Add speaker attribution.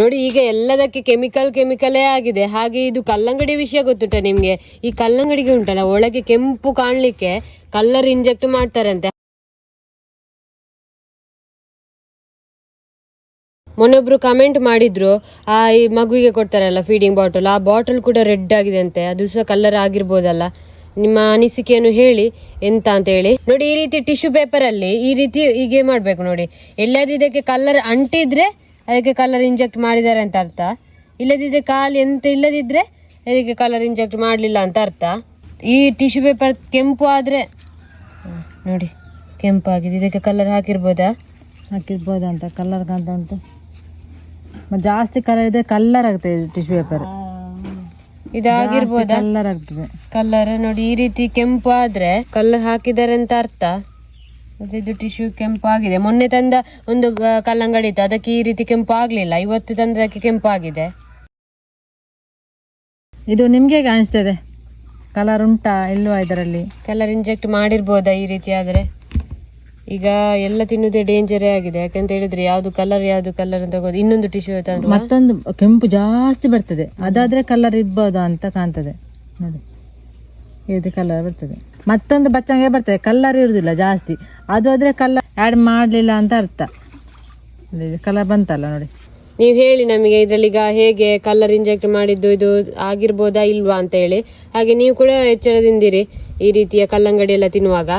Speaker 1: ನೋಡಿ, ಈಗ ಎಲ್ಲದಕ್ಕೆ ಕೆಮಿಕಲ್ ಕೆಮಿಕಲೇ ಆಗಿದೆ. ಹಾಗೆ ಇದು ಕಲ್ಲಂಗಡಿ ವಿಷಯ ಗೊತ್ತುಂಟ ನಿಮ್ಗೆ? ಈ ಕಲ್ಲಂಗಡಿಗೆ ಉಂಟಲ್ಲ, ಒಳಗೆ ಕೆಂಪು ಕಾಣ್ಲಿಕ್ಕೆ ಕಲ್ಲರ್ ಇಂಜೆಕ್ಟ್ ಮಾಡ್ತಾರಂತೆ. ಮೊನ್ನೊಬ್ರು ಕಮೆಂಟ್ ಮಾಡಿದ್ರು, ಆ, ಈ ಮಗುವಿಗೆ ಕೊಡ್ತಾರಲ್ಲ ಫೀಡಿಂಗ್ ಬಾಟಲ್ ಆ ಬಾಟಲ್ ಕೂಡ ರೆಡ್ ಆಗಿದೆ ಅಂತೆ ಅದು ಸಹ ಕಲರ್ ಆಗಿರ್ಬೋದಲ್ಲ. ನಿಮ್ಮ ಅನಿಸಿಕೆಯನ್ನು ಹೇಳಿ, ಎಂತ ಅಂತ ಹೇಳಿ. ನೋಡಿ, ಈ ರೀತಿ ಟಿಶ್ಯೂ ಪೇಪರ್ ಅಲ್ಲಿ ಈ ರೀತಿ ಹೀಗೆ ಮಾಡ್ಬೇಕು ನೋಡಿ. ಎಲ್ಲಾದ್ರೂ ಇದಕ್ಕೆ ಕಲರ್ ಅಂಟಿದ್ರೆ ಅದಕ್ಕೆ ಕಲರ್ ಇಂಜೆಕ್ಟ್ ಮಾಡಿದ್ದಾರೆ ಅಂತ ಅರ್ಥ. ಇಲ್ಲದಿದ್ದರೆ ಕಾಲು ಎಂತ ಇಲ್ಲದಿದ್ದರೆ ಅದಕ್ಕೆ ಕಲರ್ ಇಂಜೆಕ್ಟ್ ಮಾಡಲಿಲ್ಲ ಅಂತ ಅರ್ಥ. ಈ ಟಿಶ್ಯೂ ಪೇಪರ್ ಕೆಂಪು ಆದರೆ ನೋಡಿ ಕೆಂಪಾಗಿದೆ ಇದಕ್ಕೆ ಕಲರ್ ಹಾಕಿರ್ಬೋದಾ?
Speaker 2: ಹಾಕಿರ್ಬೋದು ಅಂತ ಕಲರ್ ಅಂತ. ಉಂಟು ಜಾಸ್ತಿ ಕಲರ್ ಇದ್ರೆ ಕಲ್ಲರ್ ಆಗ್ತದೆ ಟಿಶ್ಯೂ ಪೇಪರ್
Speaker 1: ಇದಾಗಿರ್ಬೋದಾ?
Speaker 2: ಕಲ್ಲರ್ ಆಗ್ತದೆ.
Speaker 1: ಕಲರ್ ನೋಡಿ ಈ ರೀತಿ ಕೆಂಪು ಆದ್ರೆ ಕಲರ್ ಹಾಕಿದ್ದಾರೆ ಅಂತ ಅರ್ಥ. ಮತ್ತೆ ಇದು ಟಿಶ್ಯೂ ಕೆಂಪು ಆಗಿದೆ ಮೊನ್ನೆ ತಂದ ಒಂದು ಕಲ್ಲಂಗಡಿ ಇತ್ತು. ಅದಕ್ಕೆ ಈ ರೀತಿ ಕೆಂಪು ಆಗ್ಲಿಲ್ಲ ಇವತ್ತು ತಂದದಕ್ಕೆ ಕೆಂಪು ಆಗಿದೆ
Speaker 2: ಇದು ನಿಮ್ಗೆ ಕಾಣಿಸ್ತದೆ? ಕಲರ್ ಉಂಟಾ ಇಲ್ವಾ ಇದರಲ್ಲಿ?
Speaker 1: ಕಲರ್ ಇಂಜೆಕ್ಟ್ ಮಾಡಿರ್ಬೋದಾ ಈ ರೀತಿ ಆದ್ರೆ? ಈಗ ಎಲ್ಲ ತಿನ್ನುದೇ ಡೇಂಜರೇ ಆಗಿದೆ. ಯಾಕಂತ ಹೇಳಿದ್ರೆ ಯಾವ್ದು ಕಲರ್ ಯಾವ್ದು ಕಲರ್ ಅಂತ ಗೊತ್ತು ಇನ್ನೊಂದು ಟಿಶ್ಯೂ
Speaker 2: ಮತ್ತೊಂದು ಕೆಂಪು ಜಾಸ್ತಿ ಬರ್ತದೆ. ಅದಾದ್ರೆ ಕಲರ್ ಇರ್ಬೋದಾ ಅಂತ ಕಾಣ್ತದೆ. ನೋಡಿ. ಇದು ಕಲರ್ ಬರ್ತದೆ. ಮತ್ತೊಂದು ಬಚ್ಚಂಗೆ ಬರ್ತದೆ. ಕಲರ್ ಇರುವುದಿಲ್ಲ ಜಾಸ್ತಿ. ಅದು ಆದ್ರೆ ಕಲರ್ ಆ್ಯಡ್ ಮಾಡಲಿಲ್ಲ ಅಂತ ಅರ್ಥ. ಕಲರ್ ಬಂತಲ್ಲ ನೋಡಿ.
Speaker 1: ನೀವು ಹೇಳಿ ನಮಗೆ ಇದರಲ್ಲಿ ಈಗ ಹೇಗೆ ಕಲರ್ ಇಂಜೆಕ್ಟ್ ಮಾಡಿದ್ದು, ಇದು ಆಗಿರ್ಬೋದಾ ಇಲ್ವಾ ಅಂತ ಹೇಳಿ. ಹಾಗೆ ನೀವು ಕೂಡ ಎಚ್ಚರದಿಂದಿರಿ ಈ ರೀತಿಯ ಕಲ್ಲಂಗಡಿ ಎಲ್ಲ ತಿನ್ನುವಾಗ.